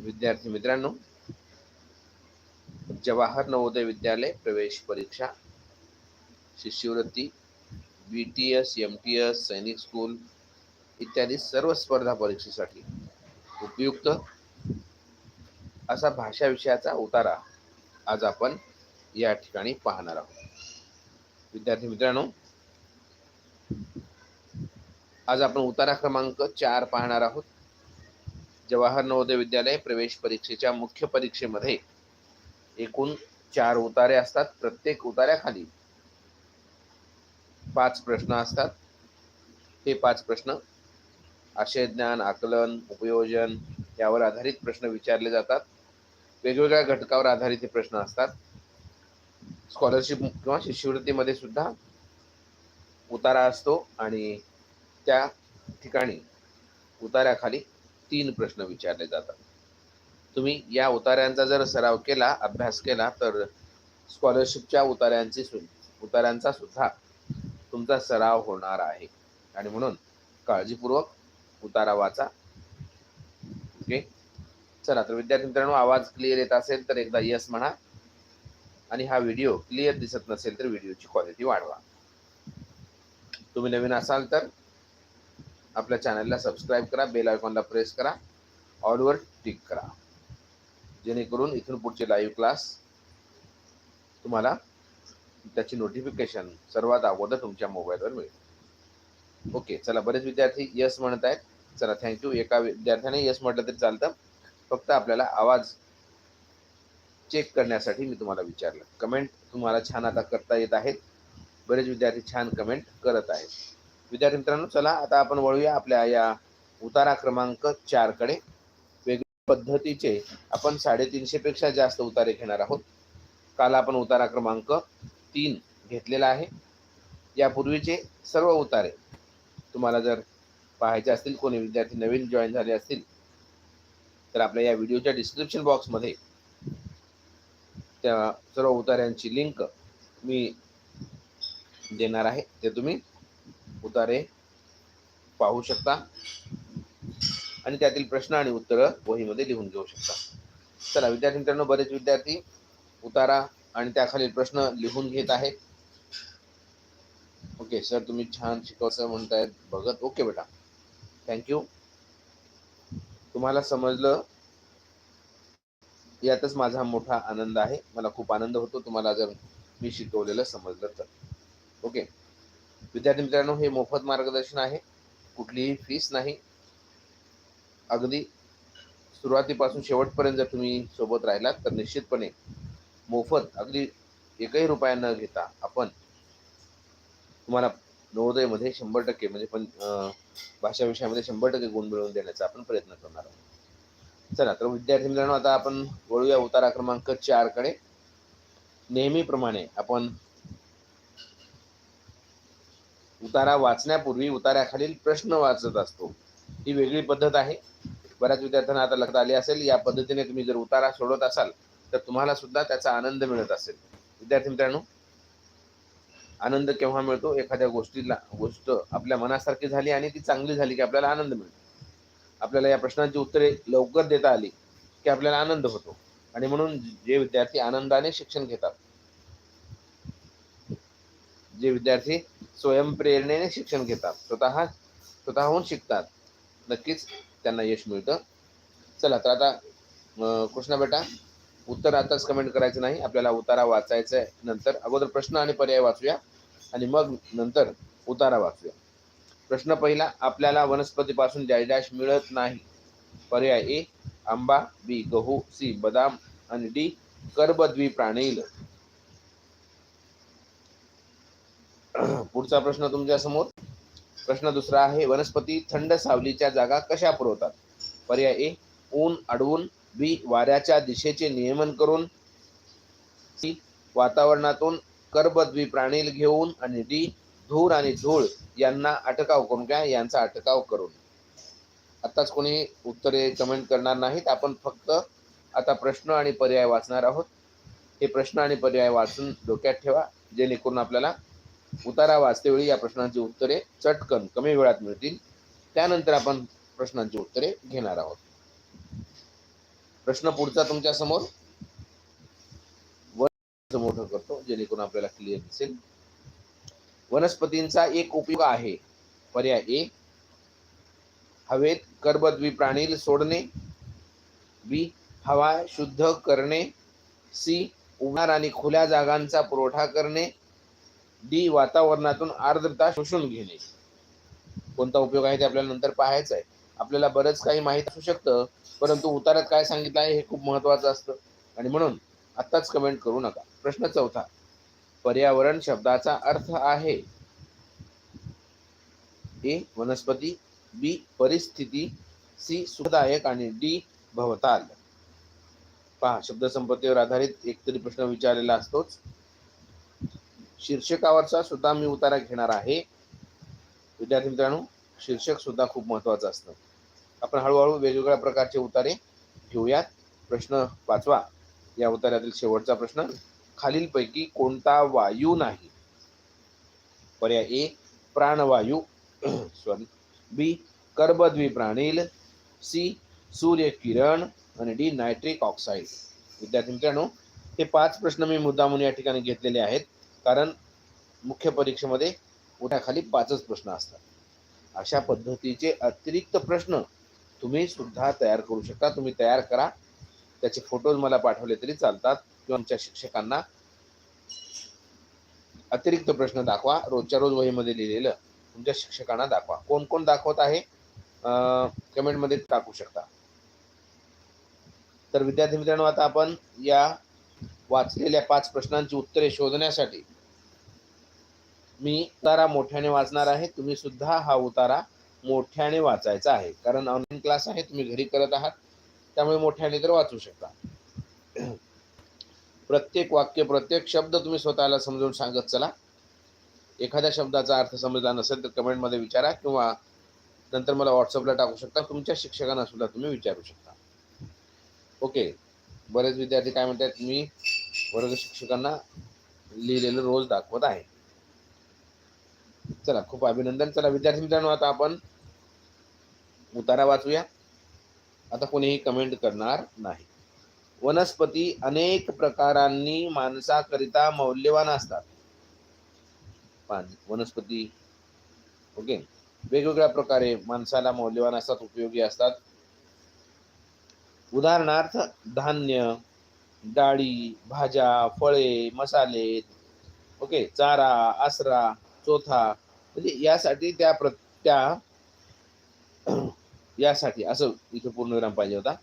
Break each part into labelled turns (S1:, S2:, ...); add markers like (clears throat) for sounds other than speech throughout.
S1: विद्यार्थी मित्रांनो जवाहर नवोदय विद्यालय प्रवेश परीक्षा शिष्यवृत्ती B T S M T S Sainik school इत्यादी सर्व स्पर्धा परीक्षेसाठी उपयुक्त. असा भाषा विषयाचा उतारा आज आपण या ठिकाणी पाहणार आहोत. विद्यार्थी मित्रांनो आज आपण उतारा क्रमांक चार पाहणार आहोत. जवाहर नवोदय विद्यालय प्रवेश परीक्षेच्या मुख्य परीक्षेमध्ये एकूण चार उतारे असतात प्रत्येक उतार्याखाली पाच प्रश्न असतात. हे पाच प्रश्न आशय ज्ञान आकलन उपयोजन यावर आधारित प्रश्न विचारले जातात. वेगवेगळ्या घटकावर आधारित हे प्रश्न असतात. स्कॉलरशिप किंवा शिष्यवृत्तीमध्ये सुद्धा उतारा असतो आणि त्या ठिकाणी उतार्याखाली तीन प्रश्न विचारले जातात. तुम्ही या उतार्यांचा जर सराव केला अभ्यास केला तर स्कॉलरशिपच्या उतार्यांची सु उतार्यांचा सुद्धा तुमचा सराव होणार आहे. आणि म्हणून काळजीपूर्वक उतारा वाचा. ओके? चला तर विद्यार्थी मित्रांनो आवाज क्लिअर येत असेल तर एकदा यस म्हणा. आणि हा व्हिडिओ क्लिअर दिसत नसेल तर व्हिडिओची क्वालिटी वाढवा. तुम्ही नवीन असाल तर आपल्या चॅनलला सबस्क्राईब करा बेल आयकॉनला प्रेस करा ऑलवर टिक करा. जेणेकरून इथून पुढचे लाईव्ह क्लास तुम्हाला त्याची नोटिफिकेशन सर्वात अगोदर तुमच्या मोबाईलवर मिळेल. ओके चला बरेच विद्यार्थी यस म्हणत आहेत. चला थँक्यू एका विद्यार्थ्याने यस म्हटलं तरी चालतं. फक्त आपल्याला आवाज चेक करण्यासाठी मी तुम्हाला विचारलं. कमेंट तुम्हाला छान आता करता येत आहेत. बरेच विद्यार्थी छान कमेंट करत आहेत. विद्यार्थी मित्रांनो चला आता आपण वळूया आपल्या या उतारा क्रमांक चारकडे. वेगवेगळ्या पद्धतीचे आपण साडेतीनशे पेक्षा जास्त उतारे घेणार आहोत. काल आपण उतारा क्रमांक तीन घेतलेला आहे. यापूर्वीचे सर्व उतारे तुम्हाला जर पाहायचे असतील कोणी विद्यार्थी नवीन जॉईन झाले असतील तर आपल्या या व्हिडिओच्या डिस्क्रिप्शन बॉक्समध्ये त्या सर्व उतार्यांची लिंक मी देणार आहे. ते तुम्ही उतारे पाहू शकता. आणि त्यातील प्रश्न आणि उत्तरं वहीमध्ये लिहून घेऊ शकता. चला विद्यार्थी मित्रांनो बरेच विद्यार्थी उतारा आणि त्याखालील प्रश्न लिहून घेत आहेत. ओके सर तुम्ही छान शिकवचं म्हणतायत. बघत ओके बेटा. थँक्यू तुम्हाला समजलं? यातच माझा मोठा आनंद आहे. मला खूप आनंद होतो. तुम्हाला जर मी शिकवलेलं समजलं तर. ओके. विद्यार्थी मित्रांनो हे मोफत मार्गदर्शन आहे. कुठलीही फीस नाही. अगदी सुरुवातीपासून शेवटपर्यंत जर तुम्ही सोबत राहिलात तर निश्चितपणे मोफत अगदी एकही रुपया न घेता आपण तुम्हाला नवोदयमध्ये शंभर टक्के म्हणजे पण भाषा विषयामध्ये शंभर टक्के गुण मिळवून देण्याचा आपण प्रयत्न करणार आहोत. चला तर विद्यार्थी मित्रांनो आता आपण वळूया उतारा क्रमांक चारकडे. नेहमीप्रमाणे आपण उतारा वाचण्यापूर्वी उतार्याखालील प्रश्न वाचत असतो. ही वेगळी पद्धत आहे. बऱ्याच विद्यार्थ्यांना आता लक्षात आली असेल या पद्धतीने तुम्ही जर उतारा सोडवत असाल तर तुम्हाला सुद्धा त्याचा आनंद मिळत असेल. विद्यार्थी मित्रांनो आनंद केव्हा मिळतो? एखाद्या गोष्टीला गोष्ट आपल्या मनासारखी झाली आणि ती चांगली झाली की आपल्याला आनंद मिळतो. आपल्याला या प्रश्नांची उत्तरे लवकर देता आली की आपल्याला आनंद होतो. आणि म्हणून जे विद्यार्थी आनंदाने शिक्षण घेतात जे विद्यार्थी स्वयंप्रेरणेने शिक्षण घेतात. स्वतः स्वतःहून शिकतात. नक्कीच त्यांना यश मिळतं. चला तर आता कृष्णा बेटा उत्तर आताच कमेंट करायचं नाही. आपल्याला उतारा वाचायचा आहे. नंतर अगोदर प्रश्न आणि पर्याय वाचूया. आणि मग नंतर उतारा वाचूया. प्रश्न पहिला आपल्याला वनस्पतीपासून डॅश डॅश मिळत नाही. पर्याय ए आंबा बी गहू सी बदाम आणि डी कर्बद्वी प्राणील पुढचा प्रश्न तुमच्यासमोर प्रश्न दुसरा आहे वनस्पती थंड सावलीच्या जागा कशा पुरवतात? पर्याय ए ऊन अडवून बी वाऱ्याच्या दिशेचे नियमन करून सी वातावरणातून कर्बद्वी प्राणील घेऊन आणि डी धूर आणि धूळ यांना अटकाव करून काय यांचा अटकाव करून. आत्ताच कोणी उत्तरे कमेंट करणार नाहीत आपण फक्त आता प्रश्न आणि पर्याय वाचणार आहोत. हे प्रश्न आणि पर्याय वाचून डोक्यात ठेवा जेणेकरून आपल्याला उतारा वाचतेवेळी या प्रश्नांची उत्तरे चटकन कमी वेळात मिळतील. त्यानंतर आपण प्रश्नांची उत्तरे घेणार आहोत. प्रश्न पुढचा तुमच्यासमोर. मोठं करतो जेणेकरून आपल्याला क्लिअर दिसेल. वनस्पतींचा एक उपयोग आहे. पर्याय ए. हवेत कर्बद्वी प्राणील सोडणे. बी. हवा शुद्ध करणे. सी. उभार आणि खुल्या जागांचा पुरवठा करणे. डी वातावरणातून आर्द्रता शोषून घेणे. कोणता उपयोग आहे ते आपल्याला नंतर पाहायचं आहे. आपल्याला बरंच काही माहीत असू शकतं परंतु उतारात काय सांगितलं आहे हे खूप महत्त्वाचं असतं. आणि म्हणून आत्ताच कमेंट करू नका. प्रश्न चौथा. पर्यावरण शब्दाचा अर्थ आहे. ए. वनस्पती बी. परिस्थिती सी. सुखदायक आणि डी. भवताल. पहा शब्दसंपत्तीवर आधारित एकतरी प्रश्न विचारलेला असतोच. शीर्षकावरचा सुद्धा मी उतारा घेणार आहे. विद्यार्थी मित्रांनो शीर्षक सुद्धा खूप महत्वाचं असतं. आपण हळूहळू वेगवेगळ्या प्रकारचे उतारे घेऊयात. प्रश्न पाचवा या उतार्यातील शेवटचा प्रश्न खालीलपैकी कोणता वायू नाही? पर्याय ए प्राणवायू. (clears throat) सॉरी. बी कर्बद्वी प्राणील सी सूर्यकिरण. आणि डी नायट्रिक ऑक्साईड. विद्यार्थी मित्रांनो हे पाच प्रश्न मी मुद्दामून या ठिकाणी घेतलेले आहेत. कारण मुख्य परीक्षेमध्ये उठाखाली पाचच प्रश्न असतात. अशा पद्धतीचे अतिरिक्त प्रश्न तुम्ही सुद्धा तयार करू शकता. तुम्ही तयार करा. त्याचे फोटोज मला पाठवले तरी चालतात. किंवा आमच्या शिक्षकांना अतिरिक्त प्रश्न दाखवा. रोजच्या रोज वहीमध्ये लिहिलेलं तुमच्या शिक्षकांना दाखवा. कोण कोण दाखवत आहे कमेंटमध्ये टाकू शकता. तर विद्यार्थी मित्रांनो आता आपण या वाचलेल्या पाच प्रश्नांची उत्तरे शोधण्यासाठी मी उतारा मोठ्याने वाचणार आहे. तुम्ही सुद्धा हा उतारा मोठ्याने वाचायचा आहे. कारण ऑनलाईन क्लास आहे तुम्ही घरी करत आहात. त्यामुळे मोठ्याने तर वाचू शकता. प्रत्येक वाक्य प्रत्येक शब्द तुम्ही स्वतःला समजून सांगत चला. एखाद्या शब्दाचा अर्थ समजला नसेल तर कमेंटमध्ये विचारा किंवा नंतर मला व्हॉट्सअपला टाकू शकता. तुमच्या शिक्षकांना सुद्धा तुम्ही विचारू शकता. ओके. बरेच विद्यार्थी काय म्हणतात? मी वर्ग शिक्षकांना लिहिलेलं रोज दाखवत आहे. चला खूप अभिनंदन. चला विद्यार्थी मित्रांनो आता आपण उतारा वाचूया. आता कोणीही कमेंट करणार नाही. वनस्पती अनेक प्रकारांनी माणसाकरिता मौल्यवान असतात. वनस्पती ओके वेगवेगळ्या प्रकारे माणसाला मौल्यवान असतात उपयोगी असतात. उदाहरणार्थ धान्य डाळी भाज्या फळे मसाले ओके चारा आसरा चोथा म्हणजे यासाठी त्या प्र त्या (clears throat) यासाठी असं इथे पूर्णविराम पाहिजे होता.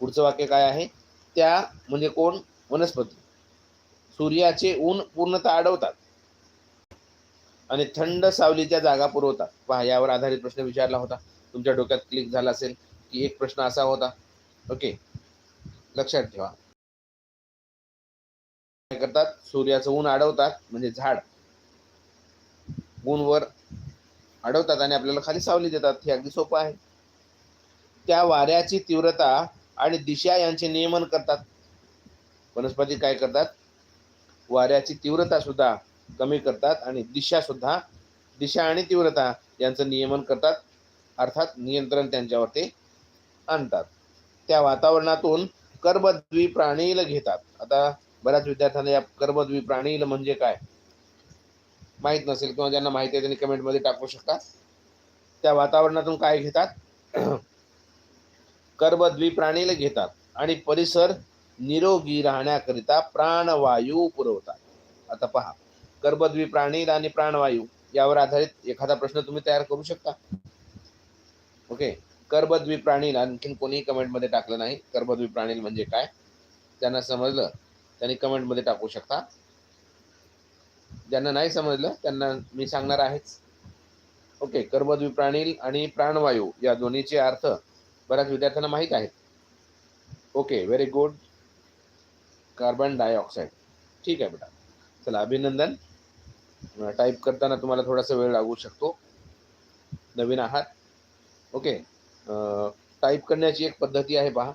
S1: पुढचं वाक्य काय आहे? त्या म्हणजे कोण? वनस्पती. सूर्याचे ऊन पूर्णतः अडवतात आणि थंड सावलीच्या जागा पुरवतात. पहा यावर आधारित प्रश्न विचारला होता. तुमच्या डोक्यात क्लिक झाला असेल की एक प्रश्न असा होता. ओके. लक्षात ठेवा. काय करतात सूर्याचं ऊन अडवतात म्हणजे झाड. ऊनवर अडवतात आणि आपल्याला खाली सावली देतात हे अगदी सोपं आहे. त्या वाऱ्याची तीव्रता आणि दिशा यांचे नियमन करतात. वनस्पती काय करतात? वाऱ्याची तीव्रता सुद्धा कमी करतात आणि दिशा सुद्धा दिशा आणि तीव्रता यांचं नियमन करतात. अर्थात नियंत्रण त्यांच्यावर ते आणतात. त्या वातावरणातून कर्बद्वी प्राणीला घेतात. आता बऱ्याच विद्यार्थ्यांना या कर्बद्वी प्राणील म्हणजे काय? माहीत नसेल किंवा ज्यांना माहिती आहे त्यांनी कमेंटमध्ये टाकू शकता. त्या वातावरणातून काय घेतात? (clears throat) कर्बद्वी प्राणील घेतात आणि परिसर निरोगी राहण्याकरिता प्राणवायू पुरवतात. आता पहा कर्बद्वी प्राणील आणि प्राणवायू यावर आधारित एखादा प्रश्न तुम्ही तयार करू शकता. ओके कर्बद्वी प्राणील आणखीन कोणीही कमेंटमध्ये टाकलं नाही. कर्बद्वी प्राणील म्हणजे काय? त्यांना समजलं. त्यांनी कमेंटमध्ये टाकू शकता. ज्यांना नाही समजलं त्यांना मी सांगणार आहेच. ओके कर्मद्वी प्राणील आणि प्राणवायू या दोन्हीचे अर्थ बऱ्याच विद्यार्थ्यांना माहीत आहेत. Okay very good carbon dioxide ठीक आहे बेटा. चला अभिनंदन. टाईप करताना तुम्हाला थोडासा वेळ लागू शकतो. नवीन आहात. ओके टाईप करण्याची एक पद्धती आहे पहा.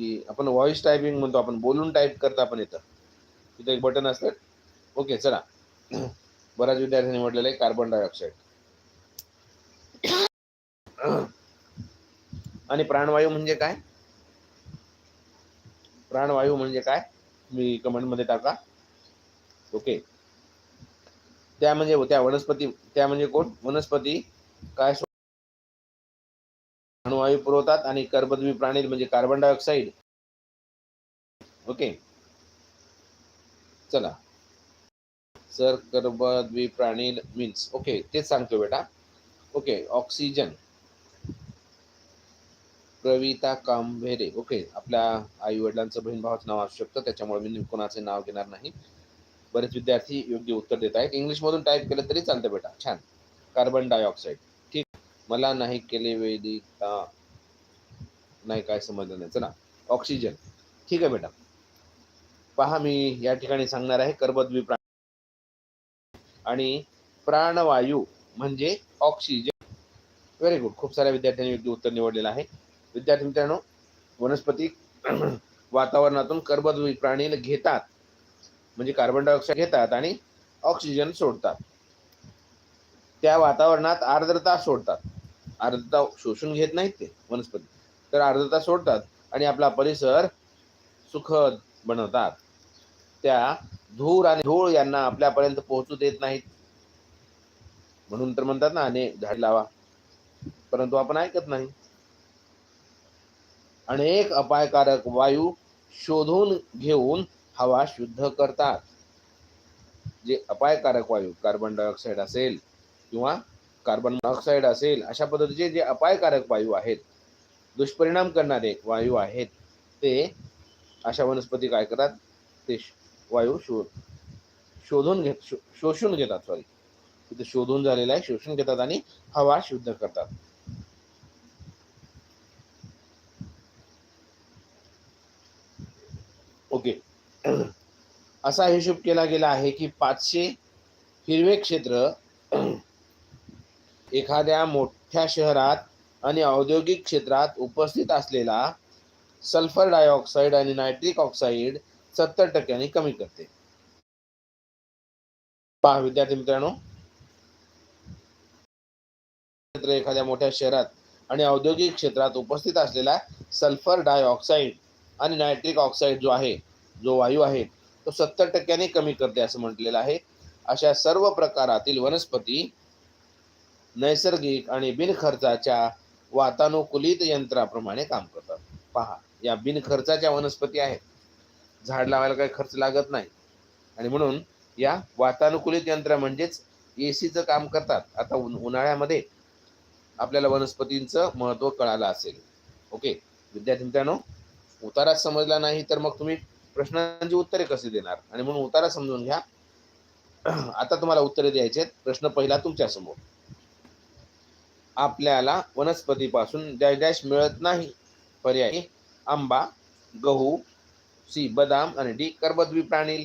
S1: की आपण व्हॉइस टायपिंग म्हणतो आपण बोलून टाईप करता आपण येतं. तिथं एक बटन असतं. ओके चला. (clears throat) बऱ्याच विद्यार्थ्यांनी म्हटलेलं आहे कार्बन डायऑक्साईड (clears throat) आणि प्राणवायू म्हणजे काय? प्राणवायू म्हणजे काय? मी कमेंटमध्ये टाका. ओके त्या म्हणजे त्या वनस्पती त्या म्हणजे कोण? वनस्पती काय? सो- प्राणवायू पुरवतात आणि कर्बद्वी प्राणी म्हणजे कार्बन डायऑक्साईड ओके चला. सर कर्बद्वी प्राणी मीन्स ओके तेच सांगतो बेटा. Okay oxygen Pravita Kambhere okay आपल्या आई वडिलांचं बहीण भावाचं नाव असू शकतं त्याच्यामुळे मी कोणाचे नाव घेणार नाही. बरेच विद्यार्थी योग्य उत्तर देत आहेत. इंग्लिशमधून टाईप केलं तरी चालतं बेटा. छान. कार्बन डायऑक्साईड मला नाही केले वेदिका नाही काय समजलं नाही. चला ऑक्सिजन ठीक आहे बेटा पहा मी या ठिकाणी सांगणार आहे कर्बद्वी प्राणी. आणि प्राणवायू म्हणजे ऑक्सिजन व्हेरी गुड खूप साऱ्या विद्यार्थ्यांनी योग्य उत्तर निवडलेलं आहे. विद्यार्थी मित्रांनो वनस्पती (clears throat) वातावरणातून कर्बद्वी प्राणी घेतात. म्हणजे कार्बन डायऑक्साईड घेतात आणि ऑक्सिजन सोडतात. त्या वातावरणात आर्द्रता सोडतात. आर्द्रता शोषून घेत नाहीत ते वनस्पती. तर आर्द्रता सोडतात आणि आपला परिसर सुखद बनवतात. त्या धूर आणि धूळ यांना आपल्यापर्यंत पोहोचू देत नाहीत. म्हणून तर म्हणतात ना अनेक झाड लावा. परंतु आपण ऐकत नाही. अनेक अपायकारक वायू शोधून घेऊन हवा शुद्ध करतात. जे अपायकारक वायू कार्बन डायऑक्साईड असेल किंवा कार्बन मोनॉक्साईड असेल अशा पद्धतीचे जे अपायकारक वायू आहेत दुष्परिणाम करणारे वायू आहेत ते अशा वनस्पती काय करतात? ते वायू शोध शोधून घेत शो- शोषून घेतात सॉरी तिथे शोधून झालेला आहे शोषून घेतात आणि हवा शुद्ध करतात. ओके. असा हिशोब केला गेला आहे की पाचशे हिरवे क्षेत्र एखाद्या मोठ्या शहरात आणि औद्योगिक क्षेत्रात उपस्थित असलेला सल्फर डायऑक्साईड आणि नायट्रिक ऑक्साईड सत्तर टक्क्यांनी कमी करते. पहा विद्यार्थी मित्रांनो. क्षेत्र एखाद्या मोठ्या शहरात आणि औद्योगिक क्षेत्रात उपस्थित असलेला सल्फर डायऑक्साईड आणि नायट्रिक ऑक्साईड जो आहे जो वायू आहे तो सत्तर टक्क्यांनी कमी करते असं म्हटलेलं आहे. अशा सर्व प्रकारातील वनस्पती नैसर्गिक आणि बिनखर्चाच्या वातानुकूलित यंत्राप्रमाणे काम करतात. पहा या बिनखर्चाच्या वनस्पती आहेत. झाड लावायला काही खर्च लागत नाही. आणि म्हणून या वातानुकूलित यंत्र म्हणजेच ए सीचं काम करतात. आता उन उन्हाळ्यामध्ये आपल्याला वनस्पतींचं महत्त्व कळालं असेल. ओके? विद्यार्थी मित्रांनो उतारा समजला नाही तर मग तुम्ही प्रश्नांची उत्तरे कशी देणार? आणि म्हणून उतारा समजून घ्या. (clears throat) आता तुम्हाला उत्तरे द्यायचे आहेत प्रश्न पहिला तुमच्यासमोर. आपल्याला वनस्पतीपासून डॅश डॅश मिळत नाही. पर्याय आंबा गहू सी बदाम आणि डी कर्बद्वी प्राणी.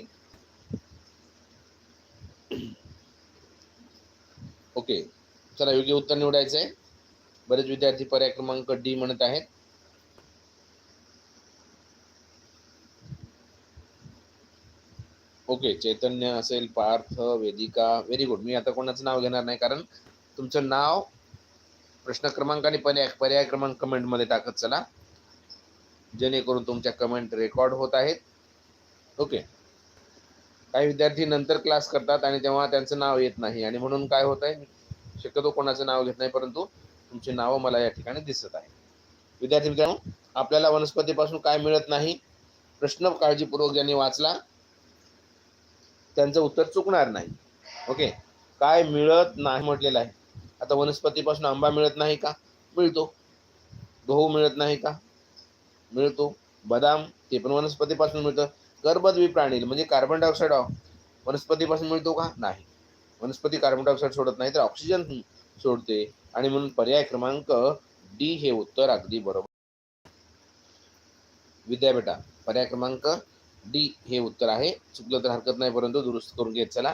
S1: ओके. चला योग्य उत्तर निवडायचं आहे बरेच विद्यार्थी पर्याय क्रमांक डी म्हणत आहेत. ओके चैतन्य असेल पार्थ वेदिका. व्हेरी गुड मी आता कोणाचं नाव घेणार नाही कारण तुमचं नाव प्रश्न क्रमांक आणि पर्याय पर्याय क्रमांक कमेंटमध्ये टाकत चला. जेणेकरून तुमच्या कमेंट रेकॉर्ड होत आहेत. ओके. काही विद्यार्थी नंतर क्लास करतात आणि तेव्हा त्यांचं नाव येत नाही. आणि म्हणून काय होत आहे शक्यतो कोणाचं नाव घेत नाही परंतु तुमची नावं मला या ठिकाणी दिसत आहे विद्यार्थी मित्रांनो आपल्याला वनस्पतीपासून काय मिळत नाही? प्रश्न काळजीपूर्वक ज्यांनी वाचला त्यांचं उत्तर चुकणार नाही. ओके. काय मिळत नाही म्हटलेलं आहे? आता वनस्पतीपासून आंबा मिळत नाही का? मिळतो. गहू मिळत नाही का? मिळतो. बदाम ते पण वनस्पतीपासून मिळतं. गर्भद्वी प्राणी म्हणजे कार्बन डायऑक्साईड वनस्पतीपासून मिळतो का? नाही. वनस्पती कार्बन डायऑक्साईड सोडत नाही तर ऑक्सिजन सोडते. आणि म्हणून पर्याय क्रमांक डी हे उत्तर अगदी बरोबर. विद्यापीठा पर्याय क्रमांक डी हे उत्तर आहे. चुकलं तर हरकत नाही परंतु दुरुस्त करून घेत चला.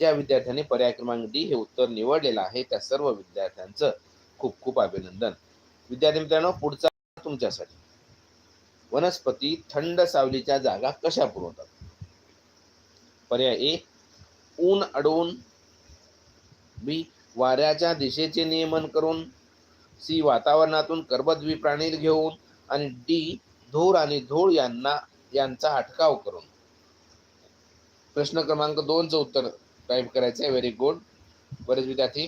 S1: ज्या विद्यार्थ्यांनी पर्याय क्रमांक डी हे उत्तर निवडलेलं आहे त्या सर्व विद्यार्थ्यांचं खूप खूप अभिनंदन. विद्यार्थी मित्रांनो पुढचा तुमच्यासाठी. वनस्पती थंड सावलीच्या जागा कशा पुरवतात? पर्याय ए ऊन अडवून. बी वाऱ्याच्या दिशेचे नियमन करून. सी वातावरणातून कर्बद्वी प्राणी घेऊन. आणि डी धूर आणि धूळ यांना यांचा अटकाव करून. प्रश्न क्रमांक दोनचं उत्तर टाईप करायचं आहे व्हेरी गुड बरेच विद्यार्थी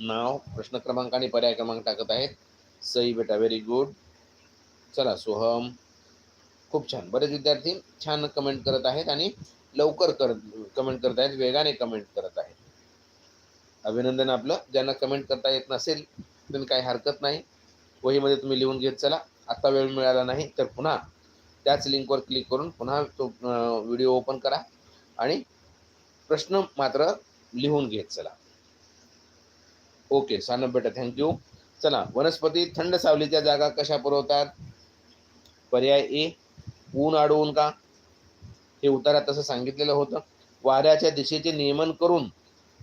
S1: नाव प्रश्न क्रमांक आणि पर्याय क्रमांक टाकत आहेत. सई बेटा व्हेरी गुड चला सोहम. खूप छान. बरेच विद्यार्थी छान कमेंट करत आहेत आणि लवकर कर कमेंट करत आहेत वेगाने कमेंट करत आहेत. अभिनंदन आपलं. ज्यांना कमेंट करता येत नसेल तर काही हरकत नाही. वहीमध्ये तुम्ही लिहून घेत चला. आत्ता वेळ मिळाला नाही तर पुन्हा त्याच लिंकवर क्लिक करून पुन्हा तो व्हिडिओ ओपन करा. आणि प्रश्न मात्र लिहून घेत चला. ओके सानप बेटा थँक्यू चला वनस्पती थंड सावलीच्या जागा कशा पुरवतात? पर्याय ए ऊन अडवून का? हे उतारात तसं सांगितलेलं होतं. वाऱ्याच्या दिशेचे नियमन करून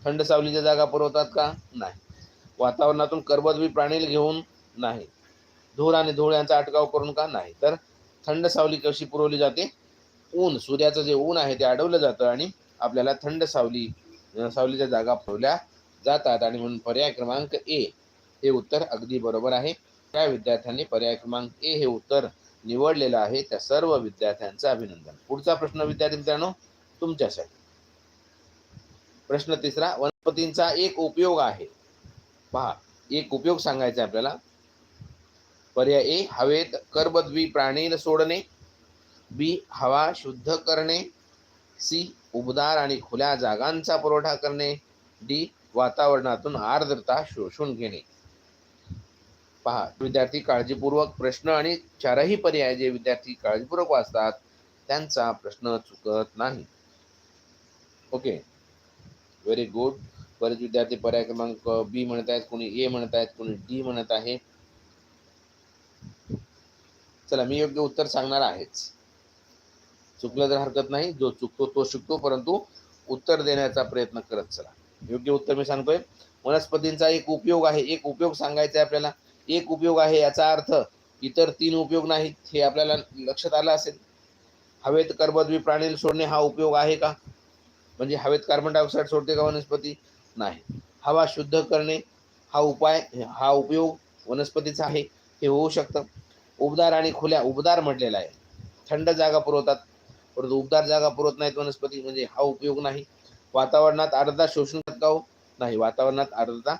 S1: थंड सावलीच्या जागा पुरवतात का? नाही. वातावरणातून कर्बद्वी प्राणी घेऊन नाही. धूर आणि धूळ यांचा अटकाव करून का? नाही. तर थंड सावली कशी पुरवली जाते? ऊन सूर्याचं जे ऊन आहे ते अडवलं जातं आणि आपल्याला थंड सावली सावलीच्या जागा पुरवल्या जातात. आणि म्हणून पर्याय क्रमांक ए हे उत्तर अगदी बरोबर आहे. त्या विद्यार्थ्यांनी पर्याय क्रमांक ए हे उत्तर निवडलेलं आहे. त्या सर्व विद्यार्थ्यांचं अभिनंदन. पुढचा प्रश्न विद्यार्थी मित्रांनो तुमच्यासाठी. प्रश्न तिसरा वनस्पतींचा एक उपयोग आहे. पहा एक उपयोग सांगायचा आपल्याला. पर्याय ए हवेत कर्बद्वी प्राणी सोडणे. बी हवा शुद्ध करणे. सी उबदार आणि खुल्या जागांचा पुरवठा करणे डी वातावरणातून आर्द्रता शोषून घेणे. पहा विद्यार्थी काळजीपूर्वक प्रश्न आणि चारही पर्याय जे विद्यार्थी काळजीपूर्वक वाचतात त्यांचा प्रश्न चुकत नाही. ओके. व्हेरी गुड बरेच विद्यार्थी पर्याय क्रमांक बी म्हणत आहेत कोणी ए म्हणत आहेत कोणी डी म्हणत आहे. चला मी योग्य उत्तर सांगणार आहेच. चुकलं तर हरकत नाही. जो चुकतो तो शिकतो. परंतु उत्तर देण्याचा प्रयत्न करत चला. योग्य उत्तर मी सांगतोय. वनस्पतींचा एक उपयोग आहे. एक उपयोग सांगायचा आहे आपल्याला. एक उपयोग आहे याचा अर्थ इतर तीन उपयोग नाहीत हे आपल्याला लक्षात आलं असेल. हवेत कर्बद्वी प्राणी सोडणे हा उपयोग आहे का? म्हणजे हवेत कार्बन डायऑक्साईड सोडते का वनस्पती? नाही. हवा शुद्ध करणे हा उपाय हा उपयोग वनस्पतीचा आहे. हे होऊ शकतं. उबदार आणि खुल्या उबदार म्हटलेला आहे. थंड जागा पुरवतात. परंतु उबदार जागा पुरवत नाहीत वनस्पती म्हणजे हा उपयोग नाही. वातावरणात आर्द्रता शोषण का हो? नाही वातावरणात आर्द्रता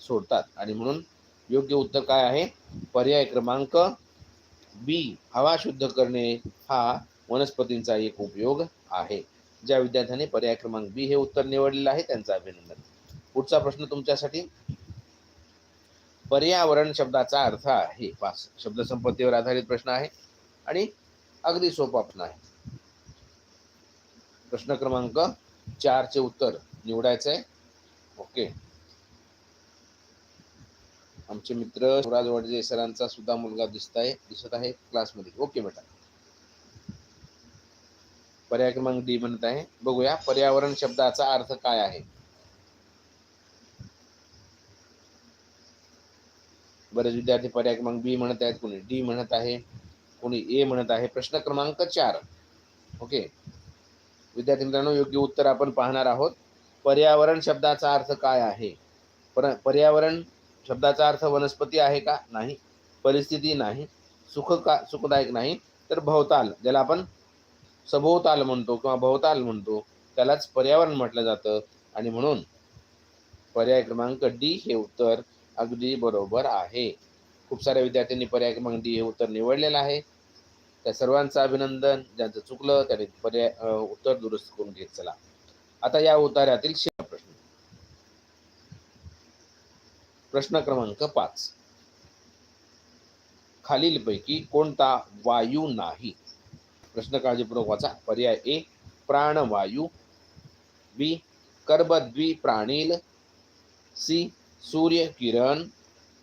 S1: सोडतात. आणि म्हणून योग्य उत्तर काय आहे? पर्याय क्रमांक बी हवा शुद्ध करणे हा वनस्पतींचा एक उपयोग आहे. ज्या विद्यार्थ्यांनी पर्याय क्रमांक बी हे उत्तर निवडलेलं आहे त्यांचं अभिनंदन. पुढचा प्रश्न तुमच्यासाठी. पर्यावरण शब्दाचा अर्थ आहे. पास शब्दसंपत्तीवर आधारित प्रश्न आहे. आणि अगदी सोपा प्रश्न आहे. प्रश्न क्रमांक चारचे उत्तर निवडायचं आहे. ओके. आमचे मित्र शिवराज वडजे सरांचा सुद्धा मुलगा दिसत आहे दिसत आहे क्लासमध्ये. ओके बेटा पर्याय क्रमांक डी म्हणत आहे. बघूया पर्यावरण शब्दाचा अर्थ काय आहे. बरेच विद्यार्थी पर्याय क्रमांक बी म्हणत आहेत कोणी डी म्हणत आहे कोणी ए म्हणत आहे. प्रश्न क्रमांक चार. ओके. विद्यार्थी मित्रांनो योग्य उत्तर आपण पाहणार आहोत. पर्यावरण शब्दाचा अर्थ काय आहे? पर पर्यावरण शब्दाचा अर्थ वनस्पती आहे का? नाही. परिस्थिती नाही. सुख का सुखदायक नाही. तर भवताल ज्याला आपण सभोवताल म्हणतो किंवा भवताल म्हणतो त्यालाच पर्यावरण म्हटलं जातं. आणि म्हणून पर्याय क्रमांक डी हे उत्तर अगदी बरोबर आहे. खूप साऱ्या विद्यार्थ्यांनी पर्याय क्रमांक डी हे उत्तर निवडलेलं आहे. त्या सर्वांचं अभिनंदन ज्यांचं चुकलं त्याने पर्याय उत्तर दुरुस्त करून घेत चला. आता या उतार्यातील शेवटचा प्रश्न. प्रश्न क्रमांक पाच. खालीलपैकी कोणता वायू नाही? प्रश्न काळजीपूर्वक वाचा. पर्याय ए प्राणवायू. बी कर्बद्वी प्राणील सी सूर्यकिरण.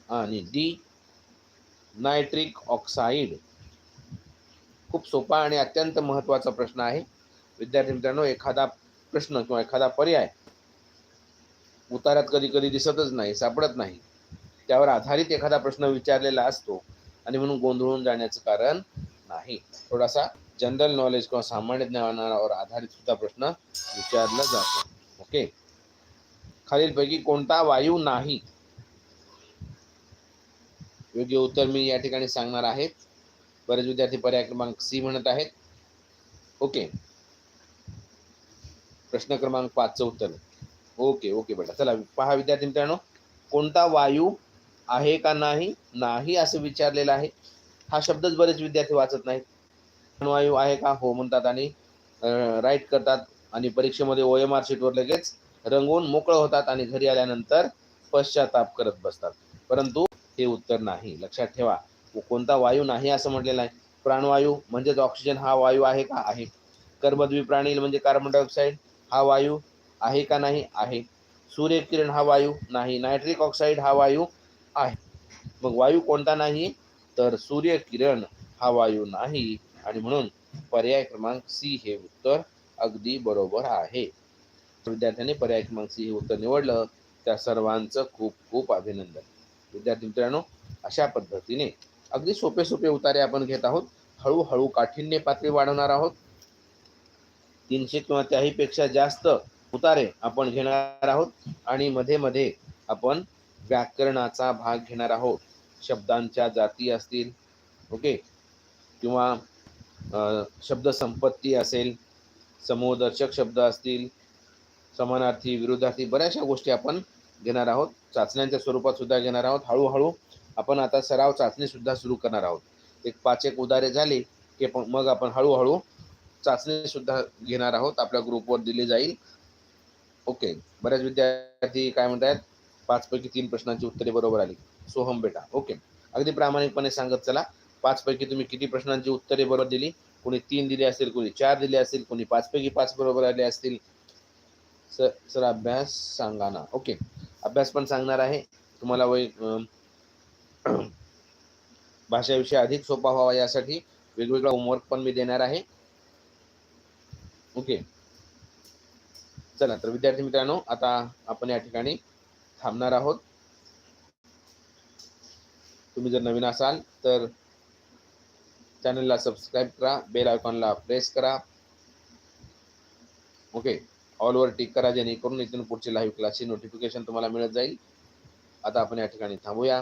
S1: आणि डी नायट्रिक ऑक्साईड. खूप सोपा आणि अत्यंत महत्त्वाचा प्रश्न आहे. विद्यार्थी मित्रांनो एखादा प्रश्न किंवा एखादा पर्याय उतारात कधी कधी दिसतच नाही सापडत नाही. त्यावर आधारित एखादा प्रश्न विचारलेला असतो आणि म्हणून गोंधळून जाण्याचं कारण नाही. थोडासा जनरल नॉलेज किंवा सामान्य ज्ञानावर आधारित सुद्धा प्रश्न विचारला जातो. ओके? खालीलपैकी कोणता वायू नाही? योग्य उत्तर मी या ठिकाणी सांगणार आहे. बरेच विद्यार्थी पर्याय क्रमांक सी म्हणत आहेत. ओके. प्रश्न क्रमांक पाचचं उत्तर. ओके ओके बेटा. चला पहा विद्यार्थी मित्रांनो कोणता वायू आहे का नाही? नाही असं विचारलेलं आहे. हा शब्दच बरेच विद्यार्थी वाचत नाहीत. वायू आहे का? हो म्हणतात आणि राईट करतात आणि परीक्षेमध्ये ओ एम आर शीटवर लगेच रंगवून मोकळं होतात आणि घरी आल्यानंतर पश्चाताप करत बसतात. परंतु हे उत्तर नाही. लक्षात ठेवा. कोणता वायू नाही असं म्हटलेलं आहे. प्राणवायू म्हणजेच ऑक्सिजन हा वायू आहे का? आहे. कर्मद्वी प्राणी म्हणजे कार्बन डायऑक्साईड हा वायू आहे का नाही? आहे. सूर्यकिरण हा वायू नाही. नायट्रिक ऑक्साईड हा वायू आहे. मग वायू कोणता नाही? तर सूर्यकिरण हा वायू नाही. आणि म्हणून पर्याय क्रमांक सी हे उत्तर अगदी बरोबर आहे. विद्यार्थ्यांनी पर्याय क्रमांक सी हे उत्तर निवडलं. त्या सर्वांचं खूप खूप अभिनंदन. विद्यार्थी मित्रांनो अशा पद्धतीने अगदी सोपे सोपे उतारे आपण घेत आहोत. हळूहळू काठिण्य पातळी वाढवणार आहोत. तीनशे किंवा त्याहीपेक्षा जास्त उतारे आपण घेणार आहोत. आणि मध्ये मध्ये आपण व्याकरणाचा भाग घेणार आहोत. शब्दांच्या जाती असतील ओके? किंवा शब्दसंपत्ती असेल समूहदर्शक शब्द असतील समानार्थी विरोधार्थी बऱ्याचशा गोष्टी आपण घेणार आहोत. चाचण्यांच्या स्वरूपात सुद्धा घेणार आहोत. हळूहळू आपण आता सराव चाचणीसुद्धा सुरू करणार आहोत. एक पाच एक उदारे झाली की मग आपण हळूहळू चाचणीसुद्धा घेणार आहोत. आपल्या ग्रुपवर दिली जाईल. ओके. बऱ्याच विद्यार्थी काय म्हणतात पाचपैकी तीन प्रश्नांची उत्तरे बरोबर आली. सोहम बेटा. ओके. अगदी प्रामाणिकपणे सांगत चला. पाचपैकी तुम्ही किती प्रश्नांची उत्तरे बरोबर दिली? कोणी तीन दिली असेल कोणी चार दिले असतील कोणी पाचपैकी पाच बरोबर आले असतील? सर सर अभ्यास सांगा ना. ओके. अभ्यास पण सांगणार आहे. तुम्हाला वै भाषाविषय अधिक सोपा व्हावा यासाठी वेगवेगळा होमवर्क पण मी देणार आहे. ओके चला तर विद्यार्थी मित्रांनो आता आपण या ठिकाणी थांबणार आहोत. तुम्ही जर नवीन असाल तर चॅनलला सबस्क्राईब करा बेल आयकॉनला प्रेस करा. ओके ऑलवर टिक करा जेणेकरून इथून पुढचे लाईव्ह क्लासची नोटिफिकेशन तुम्हाला मिळत जाईल. आता आपण या ठिकाणी थांबूया.